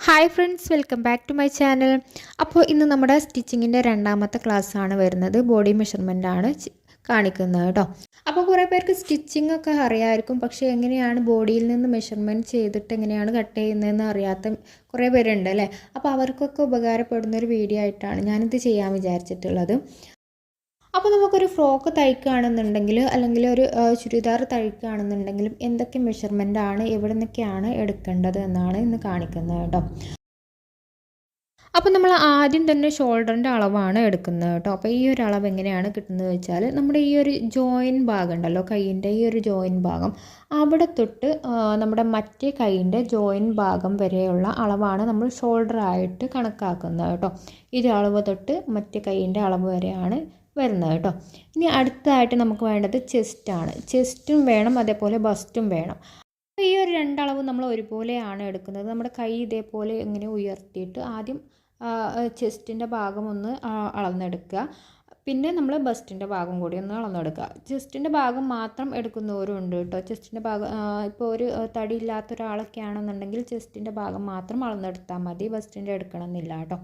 Hi friends welcome back to my channel അപ്പോൾ ഇന്ന് നമ്മുടെ സ്റ്റിച്ചിങ്ങിന്റെ രണ്ടാമത്തെ ക്ലാസ് ആണ് വരുന്നത്. ബോഡി മെഷർമെന്റ് ആണ് കാണിക്കുന്നത് കേട്ടോ. അപ്പോൾ കുറേ പേർക്ക് സ്റ്റിച്ചിങ് ഒക്കെ അറിയാമായിരിക്കും പക്ഷേ എങ്ങനെയാണ് ബോഡിയിൽ നിന്ന് മെഷർമെന്റ് ചെയ്തിട്ട് എങ്ങനെയാണ് കട്ട് ചെയ്യുന്നതെന്ന് അറിയാത്ത കുറേ പേരുണ്ട് അല്ലേ? അപ്പോൾ അവർക്കൊക്കെ ഉപകാരപ്പെടുന്ന ഒരു വീഡിയോ ആയിട്ടാണ് ഞാനിത് ചെയ്യാൻ വിചാരിച്ചിട്ടുള്ളത്. അപ്പോൾ നമുക്കൊരു ഫ്രോക്ക് തയ്ക്കുകയാണെന്നുണ്ടെങ്കിൽ അല്ലെങ്കിൽ ഒരു ചുരിദാർ തയ്ക്കുകയാണെന്നുണ്ടെങ്കിലും എന്തൊക്കെ മെഷർമെന്റ് ആണ് എവിടെ നിന്നൊക്കെയാണ് എടുക്കേണ്ടത് എന്നാണ് ഇന്ന് കാണിക്കുന്നത് കേട്ടോ. അപ്പോൾ നമ്മൾ ആദ്യം തന്നെ ഷോൾഡറിന്റെ അളവാണ് എടുക്കുന്നത് കേട്ടോ. അപ്പോൾ ഈ ഒരു അളവ് എങ്ങനെയാണ് കിട്ടുന്നത് വെച്ചാൽ നമ്മുടെ ഈ ഒരു ജോയിൻ ഭാഗം ഉണ്ടല്ലോ കൈയിന്റെ ഈ ഒരു ജോയിൻ ഭാഗം. അവിടെ തൊട്ട് നമ്മുടെ മറ്റേ കൈയിന്റെ ജോയിൻ ഭാഗം വരെയുള്ള അളവാണ് നമ്മൾ ഷോൾഡർ ആയിട്ട് കണക്കാക്കുന്നത് കേട്ടോ. ഈ ഒരു അളവ് തൊട്ട് മറ്റേ കൈയിന്റെ അളവ് വരെയാണ് വരുന്നത് കേട്ടോ. ഇനി അടുത്തതായിട്ട് നമുക്ക് വേണ്ടത് ചെസ്റ്റാണ് ചെസ്റ്റും വേണം അതേപോലെ ബസ്റ്റും വേണം. അപ്പോൾ ഈ ഒരു രണ്ടളവ് നമ്മൾ ഒരുപോലെയാണ് എടുക്കുന്നത്. നമ്മുടെ കൈ ഇതേപോലെ ഇങ്ങനെ ഉയർത്തിയിട്ട് ആദ്യം ചെസ്റ്റിന്റെ ഭാഗം ഒന്ന് അളന്നെടുക്കുക. പിന്നെ നമ്മൾ ബസ്റ്റിന്റെ ഭാഗം കൂടി ഒന്ന് അളന്നെടുക്കുക. ചെസ്റ്റിന്റെ ഭാഗം മാത്രം എടുക്കുന്നവരും ഉണ്ട് കേട്ടോ. ചെസ്റ്റിന്റെ ഭാഗം ഇപ്പോൾ ഒരു തടിയില്ലാത്ത ഒരാളൊക്കെ ആണെന്നുണ്ടെങ്കിൽ ചെസ്റ്റിന്റെ ഭാഗം മാത്രം അളന്നെടുത്താൽ മതി. ബസ്റ്റിന്റെ എടുക്കണമെന്നില്ല കേട്ടോ.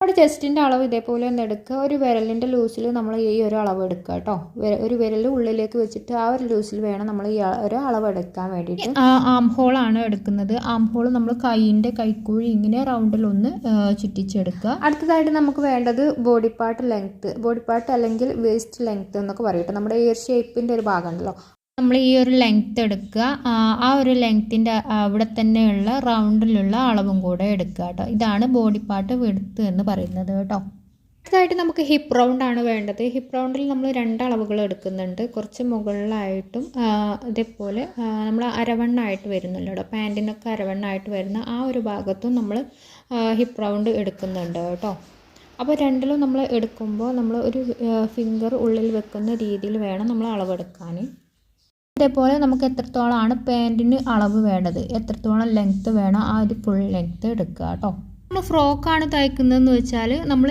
നമ്മുടെ ചെസ്റ്റിന്റെ അളവ് ഇതേപോലെ ഒന്ന് എടുക്കുക. ഒരു വിരലിന്റെ ലൂസിൽ നമ്മൾ ഈ ഒരു അളവ് എടുക്കുക കേട്ടോ. ഒരു വിരൽ ഉള്ളിലേക്ക് വെച്ചിട്ട് ആ ഒരു ലൂസിൽ വേണം നമ്മൾ ഈ ഒരു അളവ് എടുക്കാൻ വേണ്ടിയിട്ട്. ആം ഹോളാണ് എടുക്കുന്നത്. ആം ഹോൾ നമ്മൾ കൈയിന്റെ കൈക്കുഴി ഇങ്ങനെ റൗണ്ടിൽ ഒന്ന് ചുറ്റിച്ചെടുക്കുക. അടുത്തതായിട്ട് നമുക്ക് വേണ്ടത് body part length body part അല്ലെങ്കിൽ വേസ്റ്റ് ലെങ്ത്ത് എന്നൊക്കെ പറയും കേട്ടോ. നമ്മുടെ ഈ ഒരു ഷേപ്പിന്റെ ഒരു ഭാഗം ഉണ്ടല്ലോ. നമ്മൾ ഈ ഒരു ലെങ്ത്ത് എടുക്കുക. ആ, ഒരു ലെങ്ത്തിന്റെ അവിടെ തന്നെയുള്ള റൗണ്ടിലുള്ള അളവും കൂടെ എടുക്കുക കേട്ടോ. ഇതാണ് ബോഡി പാർട്ട് വെടുത്ത് എന്ന് പറയുന്നത് കേട്ടോ. അടുത്തതായിട്ട് നമുക്ക് ഹിപ്പ് റൗണ്ട് ആണ് വേണ്ടത്. ഹിപ്പ് റൗണ്ടിൽ നമ്മൾ രണ്ട് അളവുകൾ എടുക്കുന്നുണ്ട്. കുറച്ച് മുകളിലായിട്ടും ഇതേപോലെ നമ്മൾ അരവണ്ണായിട്ട് വരുന്നുണ്ട് കേട്ടോ. പാന്റിനൊക്കെ അരവണ്ണായിട്ട് വരുന്ന ആ ഒരു ഭാഗത്തും നമ്മൾ ഹിപ്പ് റൗണ്ട് എടുക്കുന്നുണ്ട് കേട്ടോ. അപ്പോൾ രണ്ടിലും നമ്മൾ എടുക്കുമ്പോൾ നമ്മൾ ഒരു ഫിംഗർ ഉള്ളിൽ വെക്കുന്ന രീതിയിൽ വേണം നമ്മൾ അളവെടുക്കാൻ അതേപോലെ നമുക്ക് എത്രത്തോളമാണ് പാന്റിന് അളവ് വേണ്ടത്? എത്രത്തോളം ലെങ്ത്ത് വേണം? ആ ഒരു ഫുൾ ലെങ്ത്ത് എടുക്കുക കേട്ടോ നമ്മൾ ഫ്രോക്കാണ് തയ്ക്കുന്നതെന്ന് വെച്ചാൽ നമ്മൾ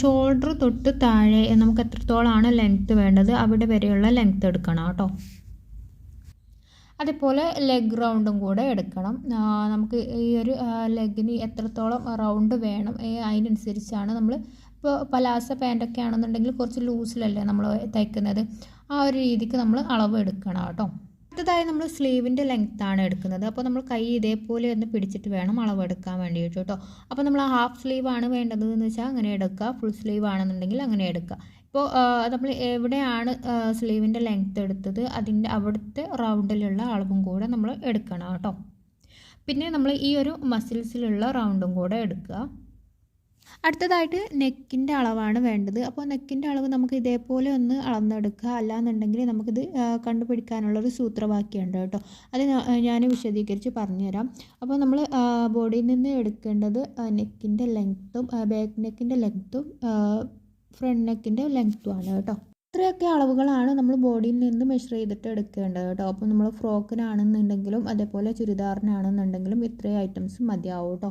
ഷോൾഡർ തൊട്ട് താഴെ നമുക്ക് എത്രത്തോളമാണ് ലെങ്ത്ത് വേണ്ടത്? അവിടെ വരെയുള്ള ലെങ്ത്ത് എടുക്കണം കേട്ടോ അതേപോലെ ലെഗ് റൗണ്ടും കൂടെ എടുക്കണം. നമുക്ക് ഈ ഒരു ലെഗിന് എത്രത്തോളം റൗണ്ട് വേണം? അതിനനുസരിച്ചാണ് നമ്മൾ ഇപ്പോൾ പലാസ പാന്റൊക്കെ ആണെന്നുണ്ടെങ്കിൽ കുറച്ച് ലൂസിലല്ലേ നമ്മൾ തയ്ക്കുന്നത്? ആ ഒരു രീതിക്ക് നമ്മൾ അളവ് എടുക്കണം കേട്ടോ. അടുത്തതായി നമ്മൾ സ്ലീവിന്റെ ആണ് എടുക്കുന്നത്. അപ്പോൾ നമ്മൾ കൈ ഇതേപോലെ ഒന്ന് പിടിച്ചിട്ട് വേണം അളവ് എടുക്കാൻ വേണ്ടിയിട്ട് കേട്ടോ. അപ്പോൾ നമ്മൾ ഹാഫ് സ്ലീവ് ആണ് വേണ്ടത് എന്ന് വെച്ചാൽ അങ്ങനെ എടുക്കുക. ഫുൾ സ്ലീവ് ആണെന്നുണ്ടെങ്കിൽ അങ്ങനെ എടുക്കുക. ഇപ്പോൾ നമ്മൾ എവിടെയാണ് സ്ലീവിന്റെ ലെങ്ത്ത് എടുത്തത്? അതിന്റെ അവിടുത്തെ റൗണ്ടിലുള്ള അളവും കൂടെ നമ്മൾ എടുക്കണം കേട്ടോ. പിന്നെ നമ്മൾ ഈ ഒരു മസിൽസിലുള്ള റൗണ്ടും കൂടെ എടുക്കുക. അടുത്തതായിട്ട് നെക്കിന്റെ അളവാണ് വേണ്ടത്. അപ്പോൾ നെക്കിന്റെ അളവ് നമുക്ക് ഇതേപോലെ ഒന്ന് അളന്നെടുക്കുക. അല്ലാന്നുണ്ടെങ്കിൽ നമുക്കിത് കണ്ടുപിടിക്കാനുള്ളൊരു സൂത്രവാക്യമുണ്ട് കേട്ടോ. അത് ഞാൻ വിശദീകരിച്ച് പറഞ്ഞുതരാം. അപ്പോൾ നമ്മൾ ബോഡിയിൽ നിന്ന് എടുക്കേണ്ടത് നെക്കിന്റെ ലെങ്ത്തും ബാക്ക് നെക്കിന്റെ ലെങ്ത്തും ഫ്രണ്ട് നെക്കിന്റെ ലെങ്ത്തുമാണ് കേട്ടോ. ഇത്രയൊക്കെ അളവുകളാണ് നമ്മൾ ബോഡിയിൽ നിന്ന് മെഷർ ചെയ്തിട്ട് എടുക്കേണ്ടത് കേട്ടോ. അപ്പോൾ നമ്മൾ ഫ്രോക്കിനാണെന്നുണ്ടെങ്കിലും അതേപോലെ ചുരിദാറിനാണെന്നുണ്ടെങ്കിലും ഇത്രയും ഐറ്റംസ് മതിയാവും കേട്ടോ.